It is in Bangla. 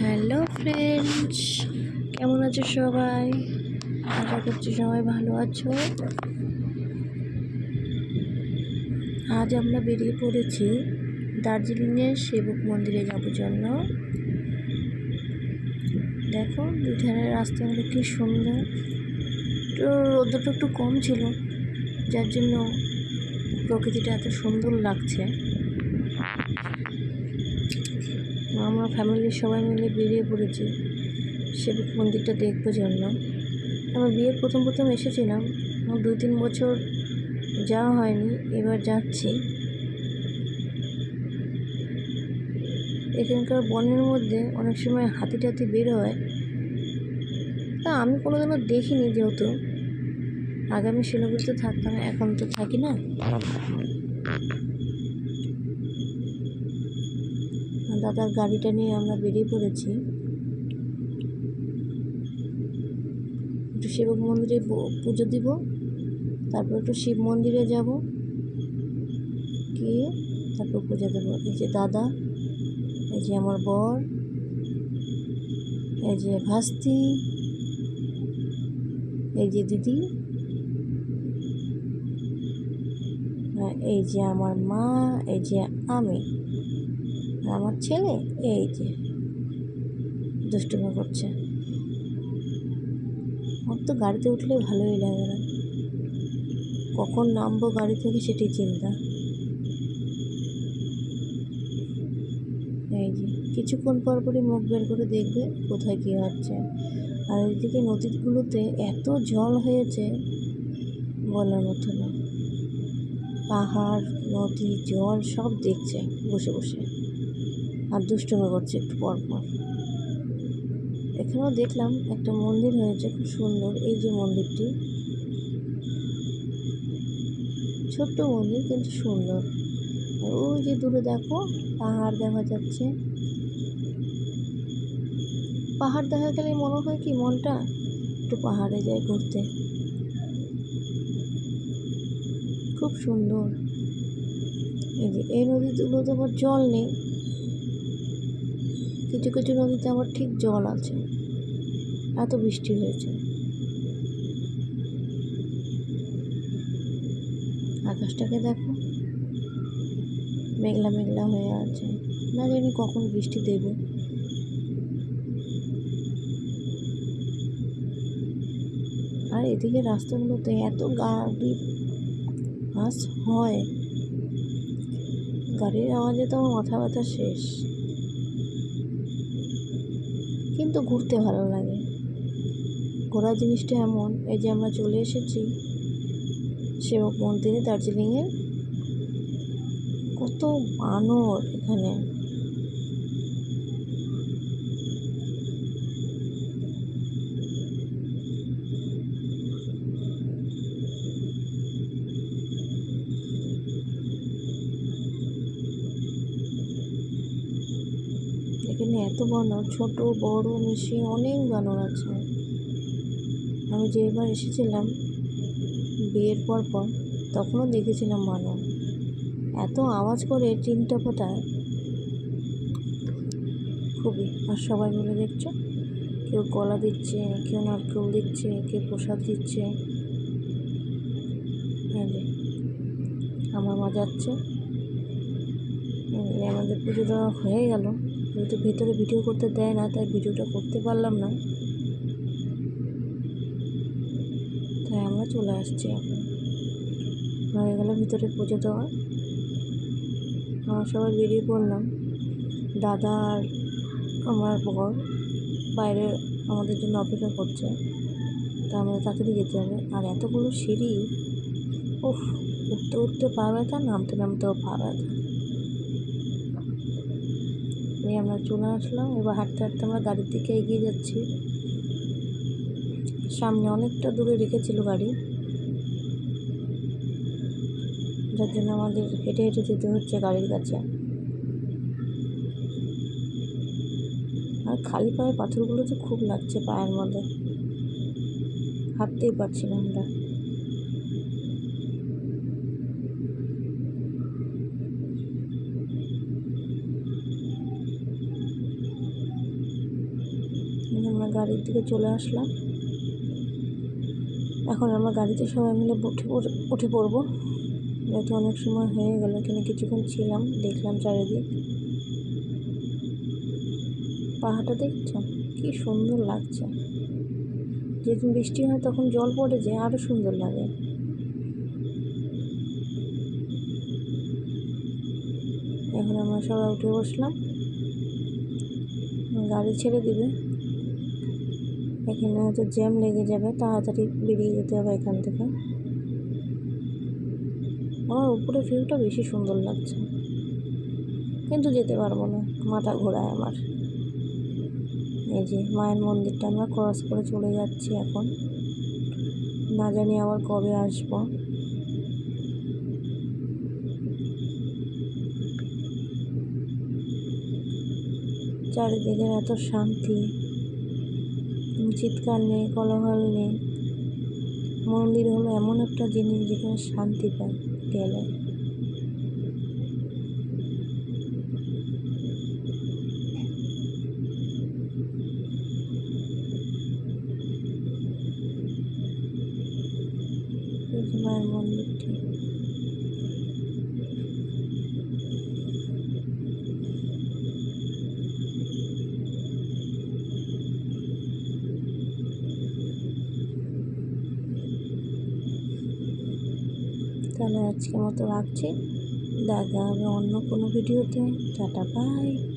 হ্যালো ফ্রেন্ডস কেমন আছো সবাই? আশা করছি সবাই ভালো আছো। আজ আমরা বেরিয়ে পড়েছি দার্জিলিংয়ের সেবক মন্দিরে যাবার জন্য। দেখো দুধারের রাস্তাগুলো কি সুন্দর। একটু রোদ্রটা একটু কম ছিল, যার জন্য প্রকৃতিটা এত সুন্দর লাগছে। আমরা ফ্যামিলির সবাই মিলে বেরিয়ে পড়েছি। সেবক মন্দিরটা দেখব জন্য আমি বিয়ের প্রথম প্রথম এসেছিলাম। আমার দুই তিন বছর যাওয়া হয়নি, এবার যাচ্ছি। এখানকার বনের মধ্যে অনেক সময় হাতি টাতি বের হয়। তা আমি কোনোদিনও দেখিনি যেহেতু। আগামী আমি শিলিগুড়িতে থাকতাম, এখন তো থাকি না। দাদার গাড়িটা নিয়ে আমরা বেরিয়ে পড়েছি। একটু শিবক মন্দিরে পুজো দিব, তারপর একটু শিব মন্দিরে যাব, গিয়ে তারপর পুজো দেবো। এই যে দাদা, এই যে আমার বর, এই যে ভাস্তি, এই যে দিদি এই যে আমার মা, এই যে আমি। আমার ছেলে? এই যে। দুষ্টুমি করছে। আমার তো গাড়িতে উঠলে ভালোই লাগে না। কখন নামবো গাড়ি থেকে সেটি চিন্তা। এই যে, কিছুক্ষণ পর পরই মুখ বের করে দেখবে কোথায় কী হচ্ছে। আর ওইদিকে নদীগুলোতে এত জল হয়েছে বলার মতো না। পাহাড়, নদী, জল সব দেখছে বসে বসে। আর দুষ্টুমি করছে একটু পর পর। এখানেও দেখলাম একটা মন্দির হয়েছে, খুব সুন্দর। এই যে মন্দিরটি। ছোট্ট মন্দির কিন্তু সুন্দর। আর ওই যে দূরে দেখো, পাহাড় দেখা যাচ্ছে। পাহাড় দেখা গেলে মনে হয় কি, মনটা একটু পাহাড়ে যায় ঘুরতে। খুব সুন্দর। এই যে, এই নদীগুলোতে আবার জল নেই। কিছু কিছু নদীতে আবার ঠিক জল আছে। এত বৃষ্টি হয়েছে। আকাশটাকে দেখো। মেঘলা মেঘলা হয়ে আছে। না জানি কখন বৃষ্টি দেবে। আর এদিকে রাস্তাগুলোতে এত গাড়ি হয়। গাড়ির আওয়াজে তো আমার মাথা ব্যথা শেষ। কিন্তু ঘুরতে ভালো লাগে। ঘোরা জিনিসটা এমন, এই যে আমরা চলে এসেছি সেবক মন্দিরে দার্জিলিংয়ের। কত বানর এখানে। এত বানর ছোট, বড়, মিশিয়ে অনেক বানর আছে। আমি যে এবার এসেছিলাম বিয়ের পর পর, তখনও দেখেছিলাম বানর। এত আওয়াজ করে তিনটা ফোটায় খুবই, আর সবাই মিলে দেখছ? কেউ কলা দিচ্ছে, কেউ নারকেল দিচ্ছে, কেউ প্রসাদ দিচ্ছে। এই যে, আমার মা যাচ্ছে। আমাদের পুজো দেওয়া হয়ে গেল। যেহেতু ভেতরে ভিডিও করতে দেয় না, তাই ভিডিওটা করতে পারলাম না। তাই আমরা চলে আসছি এখন। হয়ে গেল ভিতরে পুজো দেওয়া। আমরা সবাই বেরিয়ে পড়লাম। দাদা আর আমার বর বাইরে আমাদের জন্য অপেক্ষা করছে। তা আমাদের তাড়াতাড়ি যেতে হবে। আর এতগুলো সিঁড়ি, উফ, উঠতে উঠতে পা ব্যথা নামতে নামতেও পা ব্যথা এই আমরা চলে আসলাম। এবার হাঁটতে হাঁটতে আমরা গাড়ির দিকে এগিয়ে যাচ্ছি। সামনে অনেকটা দূরে রেখেছিল গাড়ি। যার জন্য আমাদের হেঁটে হেঁটে যেতে হচ্ছে গাড়ির কাছে। আর খালি পায়ে পাথরগুলো তো খুব লাগছে পায়ের মধ্যে। হাঁটতেই পারছি না আমরা। গাড়ির দিকে চলে আসলাম। এখন আমরা গাড়িতে সবাই মিলে উঠে উঠে পড়ব। যেহেতু অনেক সময় হয়ে গেল, এখানে কিছুক্ষণ ছিলাম, দেখলাম চারিদিক। পাহাড়টা দেখছ? কি সুন্দর লাগছে। যেদিন বৃষ্টি হয় তখন জল পড়ে যায় আরও সুন্দর লাগে। এখন আমরা সবাই উঠে বসলাম। গাড়ি ছেড়ে দিবে। এখানে হয়তো জ্যাম লেগে যাবে, তাড়াতাড়ি বেরিয়ে যেতে হবে এখান থেকে। আমার উপরে ভিউটা বেশি সুন্দর লাগছে। কিন্তু যেতে পারব না, মাথা ঘোরায় আমার। এই যে মায়ের মন্দিরটা, আমরা ক্রস করে চলে যাচ্ছি এখন। না জানি আবার কবে আসব। চারিদিকে এত শান্তি। চিৎকার নেই কোলাহল নেই। মন্দির হলো এমন একটা জিনিস যেখানে শান্তি পায় গেলে। মন্দিরটি। তাহলে আজকের মতো রাখছি? দেখা হবে অন্য কোনো ভিডিওতে। Tata bye.